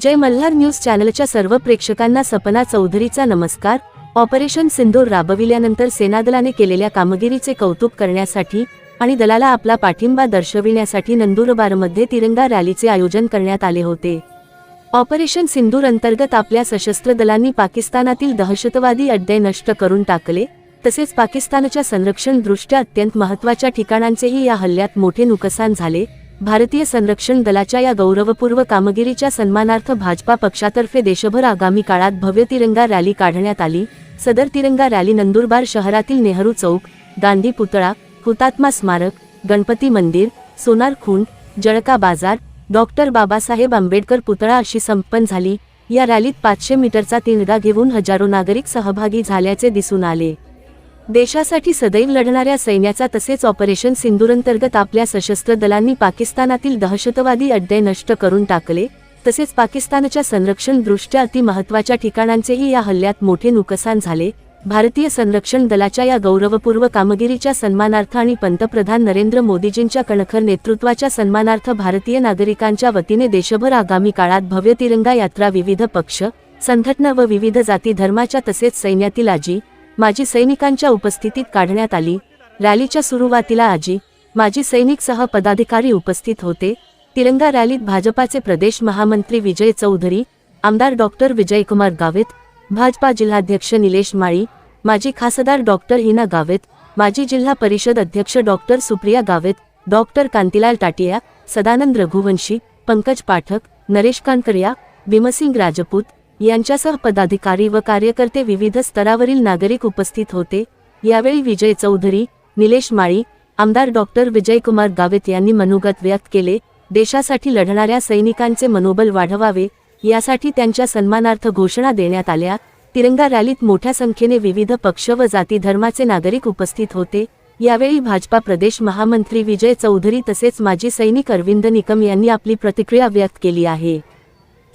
जय Malhar news चॅनलच्या सर्व प्रेक्षकांना सपना चौधरीचा नमस्कार. ऑपरेशन सिंदूर राबविल्यानंतर सेनादलाने केलेल्या कामगिरीचे कौतुक करण्यासाठी आणि दलाला आपला पाठिंबा दर्शविण्यासाठी नंदुरबारमध्ये तिरंगा रॅलीचे आयोजन करण्यात आले होते. ऑपरेशन सिंदूर अंतर्गत आपल्या सशस्त्र दलांनी पाकिस्तानातील दहशतवादी अड्डे नष्ट करून टाकले तसेच पाकिस्तानच्या संरक्षण दृष्ट्या अत्यंत महत्त्वाच्या ठिकाणांचेही या हल्ल्यात मोठे नुकसान झाले भारतीय संरक्षण दलाच्या या गौरवपूर्व कामगिरीच्या सन्मानार्थ भाजपा पक्षातर्फे देशभर आगामी काळात भव्य तिरंगा रॅली काढण्यात आली. सदर तिरंगा रॅली नंदुरबार शहरातील नेहरू चौक गांधी पुतळा हुतात्मा स्मारक गणपती मंदिर सोनार खुंड जळका बाजार डॉक्टर बाबासाहेब आंबेडकर पुतळा अशी संपन्न झाली. या रॅलीत पाचशे मीटरचा तिरंगा घेऊन हजारो नागरिक सहभागी झाल्याचे दिसून आले. देशासाठी सदैव लढणाऱ्या सैन्याचा तसेच ऑपरेशन सिंदूरंतर्गत आपल्या सशस्त्र दलांनी पाकिस्तानातील दहशतवादी अड्डे नष्ट करून टाकले तसेच पाकिस्तानच्या संरक्षण दृष्ट्या अतिमहत्वाच्या ठिकाणांचेही या हल्ल्यात मोठे नुकसान झाले. भारतीय संरक्षण दलाच्या या गौरवपूर्व कामगिरीच्या सन्मानार्थ आणि पंतप्रधान नरेंद्र मोदीजींच्या कणखर नेतृत्वाच्या सन्मानार्थ भारतीय नागरिकांच्या वतीने देशभर आगामी काळात भव्य तिरंगा यात्रा विविध पक्ष संघटना व विविध जाती धर्माच्या तसेच सैन्यातील आजी माजी सैनिकांच्या उपस्थितीत काढण्यात आली. रॅलीच्या सुरुवातीला आजी माजी सैनिक सह पदाधिकारी उपस्थित होते. तिरंगा रॅलीत भाजपाचे प्रदेश महामंत्री विजय चौधरी आमदार डॉक्टर विजयकुमार गावित भाजपा जिल्हाध्यक्ष निलेश माळी माजी खासदार डॉक्टर हिना गावित माजी जिल्हा परिषद अध्यक्ष डॉक्टर सुप्रिया गावित डॉक्टर कांतीलाल टाटिया सदानंद रघुवंशी पंकज पाठक नरेश कानकरिया भीमसिंग राजपूत यांच्यासह पदाधिकारी व कार्यकर्ते विविध स्तरावरील नागरिक उपस्थित होते. यावेळी विजय चौधरी निलेश माळी आमदार डॉक्टर विजयकुमार गावित यांनी मनोगत व्यक्त केले. देशासाठी लढणाऱ्या सैनिकांचे मनोबल वाढवावे यासाठी त्यांच्या सन्मानार्थ घोषणा देण्यात आल्या. तिरंगा रॅलीत मोठ्या संख्येने विविध पक्ष व जाती धर्माचे नागरिक उपस्थित होते. यावेळी भाजपा प्रदेश महामंत्री विजय चौधरी तसेच माजी सैनिक अरविंद निकम यांनी आपली प्रतिक्रिया व्यक्त केली आहे.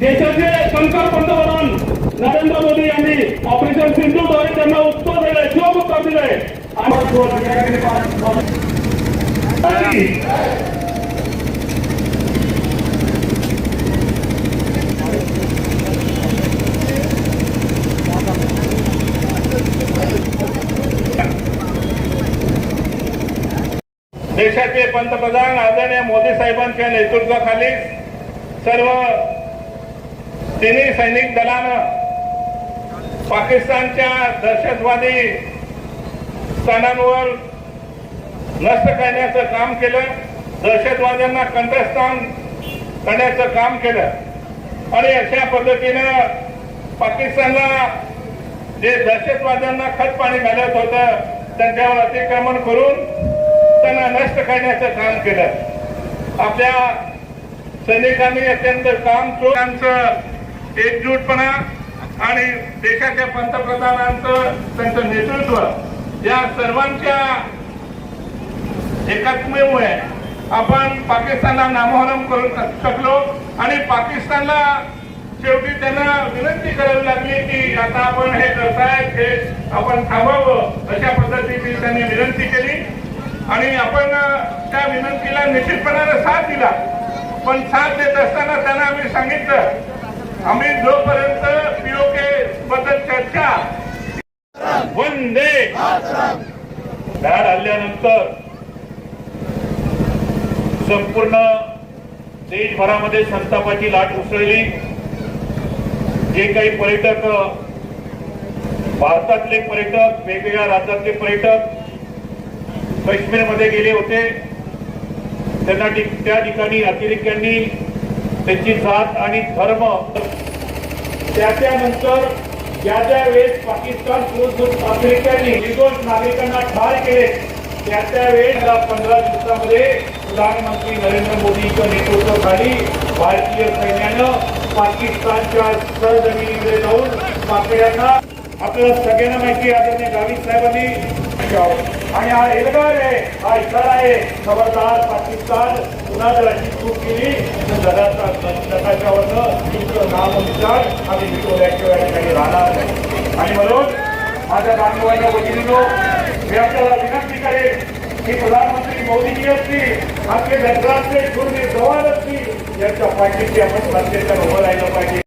देशाचे शंकर पंतप्रधान नरेंद्र मोदी यांनी ऑपरेशन सिंधूद्वारे त्यांना उत्तर दिलंय जोग उत्तर दिलंय. देशाचे पंतप्रधान आदरणीय मोदी साहेबांच्या नेतृत्वाखाली सर्व तिन्ही सैनिक दलानं पाकिस्तानच्या दहशतवादी स्थानांवर नष्ट करण्याचं काम केलं. दहशतवाद्यांना कंठस्थान करण्याचं काम केलं. आणि अशा पद्धतीनं पाकिस्तानला जे दहशतवाद्यांना खत पाणी घालत होतं त्यांच्यावर अतिक्रमण करून त्यांना नष्ट करण्याचं काम केलं. आपल्या सैनिकांनी अत्यंत काम त्यांचं एकजूटपणा आणि देशाच्या पंतप्रधानांचं त्यांचं नेतृत्व या सर्वांच्या एकात्मेमुळे आपण पाकिस्तानला नामोहरम करू शकलो आणि पाकिस्तानला शेवटी त्यांना विनंती करावी लागली की आता आपण हे करतायत हे आपण थांबावं अशा पद्धतीची त्यांनी विनंती केली. आणि आपण त्या विनंतीला निश्चितपणाने साथ दिला. पण साथ देत असताना त्यांना आम्ही सांगितलं आम्ही जोपर्यंत पीओके बद्दल चर्चा वंदे धाड हल्ल्यानंतर संपूर्ण देशभरामध्ये संतापाची लाट उसळली जे काही पर्यटक भारतातले पर्यटक वेगवेगळ्या राज्यातले पर्यटक काश्मीरमध्ये गेले होते त्यांना त्या ठिकाणी अतिरेक्यांनी त्यांची जात आणि धर्म त्याच्यानंतर ज्या ज्या वेळेस पाकिस्तान विरुद्ध निर्दोष नागरिकांना ठार केले त्या त्या वेळेस पंधरा दिवसामध्ये प्रधानमंत्री नरेंद्र मोदीच्या नेतृत्वाखाली भारतीय सैन्यानं पाकिस्तानच्या सरजमिनीमध्ये जाऊन पाकड्यांना आपल्याला सगळ्यांना माहिती आदरणीय गावित साहेबांनी आणि हा एल्गार आहे हा इशारा आहे. खबरदार पाकिस्तान पुन्हा जर अशी चूक केली. तर जगाचा नकाशावरनं तुमचं नाम विचार आम्ही मिटवल्याशिवाय ठिकाणी राहणार नाही. आणि म्हणून माझ्या बांधवांच्या वतीनं मी आपल्याला विनंती करेन की प्रधानमंत्री मोदीजी असतील आपले लष्करातले शून्य जवान असतील यांच्या पाठीशी आपण प्रत्येकानं उभं राहिलं पाहिजे.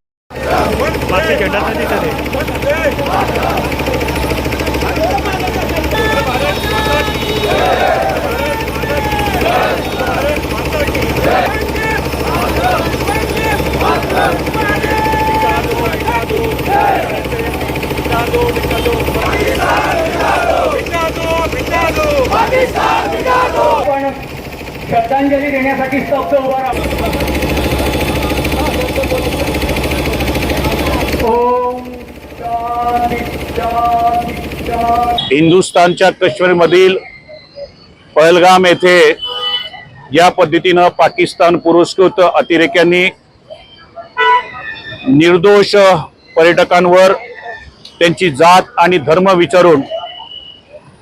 श्रद्धांजली स्तब्ध उभा राहतो हिंदुस्थानच्या कश्मीरमधील पहलगाम येथे या पद्धतीनं पाकिस्तान पुरस्कृत अतिरेक्यांनी निर्दोष पर्यटकांवर त्यांची जात आणि धर्म विचारून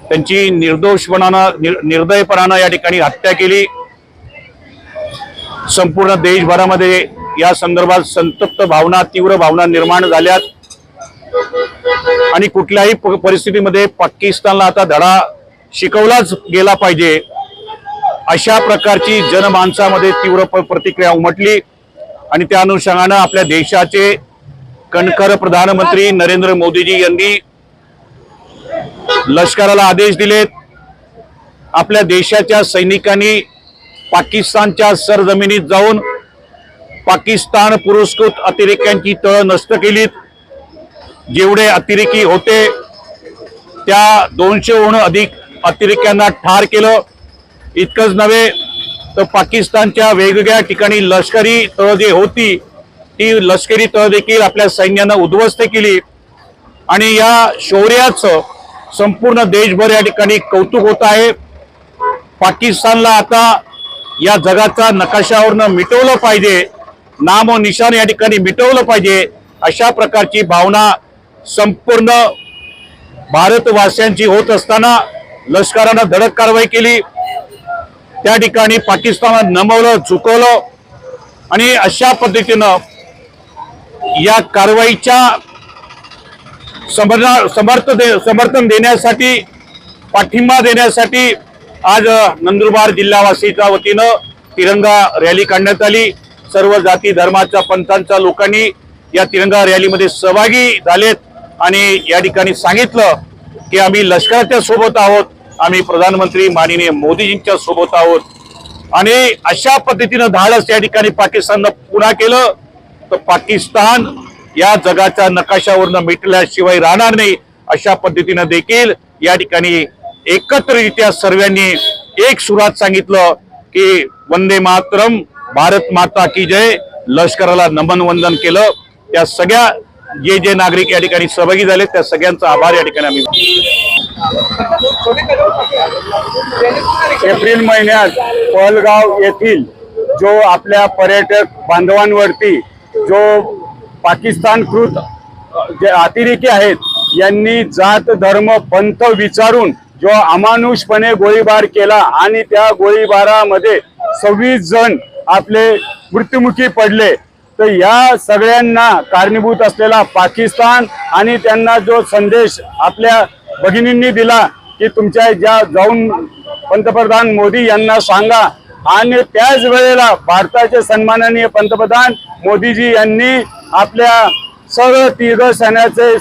त्यांची निर्दोषपणानं निर निर्दयपणानं या ठिकाणी हत्या केली. संपूर्ण देशभरामध्ये या संदर्भात संतप्त भावना तीव्र भावना निर्माण झाल्यात. आणि कुठल्याही प- परिस्थितीमध्ये पाकिस्तानला आता धडा शिकवलाच गेला पाहिजे. अशा प्रकारची जनमानसामध्ये तीव्र प- प्रतिक्रिया उमटली. आणि त्या अनुषंगानं आपल्या देशाचे कणखर प्रधानमंत्री नरेंद्र मोदीजी यांनी लष्कराला आदेश दिलेत. आपल्या देशाच्या सैनिकांनी पाकिस्तानच्या सरजमिनीत जाऊन पाकिस्तान पुरस्कृत अतिरेक्यांची तळ नष्ट केलीत. जेवढे अतिरेकी होते त्या दोनशेहून अधिक अतिरेक्यांना ठार केलं. इतकंच नव्हे तर पाकिस्तानच्या वेगवेगळ्या ठिकाणी लष्करी तळ जी होती ती लष्करी तळ देखील आपल्या सैन्यानं उद्ध्वस्त केली. आणि या शौर्याचं संपूर्ण देशभर या ठिकाणी कौतुक होत आहे. पाकिस्तानला आता या जगाचा नकाशावरनं मिटवलं पाहिजे. नाम व निशाण या ठिकाणी मिटवलं पाहिजे. अशा प्रकारची भावना संपूर्ण भारतवासियांची होत असताना लष्करानं धडक कारवाई केली. त्या ठिकाणी पाकिस्तानात नमवलं झुकवलं आणि अशा पद्धतीनं या कारवाईच्या समर्थ समर्थ दे समर्थन देण्यासाठी पाठिंबा देण्यासाठी आज नंदुरबार जिल्हावासीच्या वतीनं तिरंगा रॅली काढण्यात आली. सर्व जाती धर्माच्या पंथांच्या लोकांनी या तिरंगा रॅलीमध्ये सहभागी झालेत. आणि या ठिकाणी सांगितलं की आम्ही लष्कराच्या सोबत आहोत. आम्ही प्रधानमंत्री माननीय मोदीजींच्या सोबत आहोत. आणि अशा पद्धतीनं धाडस या ठिकाणी पाकिस्ताननं पुन्हा केलं. तर पाकिस्तान या जगाच्या नकाशावरनं मिटल्याशिवाय राहणार नाही अशा पद्धतीनं देखील या ठिकाणी एकत्ररित्या सर्वांनी एक सुरात सांगितलं की वंदे मातरम भारत माता की जय. लष्कराला नमन वंदन केलं. त्या सगळ्या जे जे नागरिक या ठिकाणी सहभागी झाले त्या सगळ्यांचा आभार या ठिकाणी आम्ही एप्रिल महिन्यात पहलगाव येथील जो आपल्या पर्यटक बांधवांवरती जो पाकिस्तानकृत जे अतिरेकी आहेत यांनी जात धर्म पंथ विचारून जो अमानुषपणे गोळीबार केला आणि त्या गोळीबारामध्ये सव्वीस जण आपले मृत्युमुखी पडले तर या सगळ्यांना कारणीभूत असलेला पाकिस्तान आणि त्यांना जो संदेश आपल्या भगिनींनी दिला की तुमच्या ज्या जाऊन पंतप्रधान मोदी यांना सांगा. आणि त्याच वेळेला भारताचे सन्माननीय पंतप्रधान मोदीजी यांनी आपल्या सर्व तिघ सैन्याचे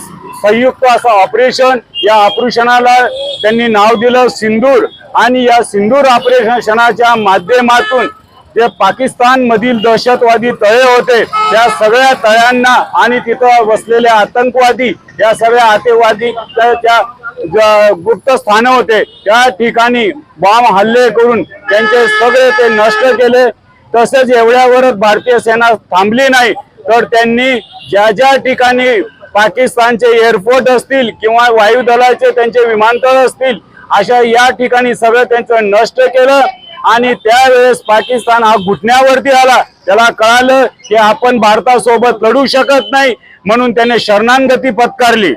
संयुक्त असं ऑपरेशन या ऑपरेशनाला त्यांनी नाव दिलं सिंदूर. आणि या सिंदूर ऑपरेशनाच्या माध्यमातून जे पाकिस्तान मधील दहशतवादी तळे होते त्या सगळ्या तळ्यांना आणि तिथं बसलेले आतंकवादी या सगळ्या आतंकवादी त्या ज- गुप्त स्थानं होते त्या ठिकाणी बॉम्ब हल्ले करून त्यांचे सगळे ते नष्ट केले. तसेच एवढ्यावरच भारतीय सेना थांबली नाही. तर त्यांनी ज्या ज्या ठिकाणी पाकिस्तानचे एअरपोर्ट असतील किंवा वायुदलाचे त्यांचे विमानतळ असतील अशा या ठिकाणी सगळं त्यांचं नष्ट केलं आणि त्यावेळेस पाकिस्तान हा घुटण्यावरती आला. त्याला कळालं की आपण भारतासोबत लढू शकत नाही म्हणून त्याने शरणांगती पत्कारली.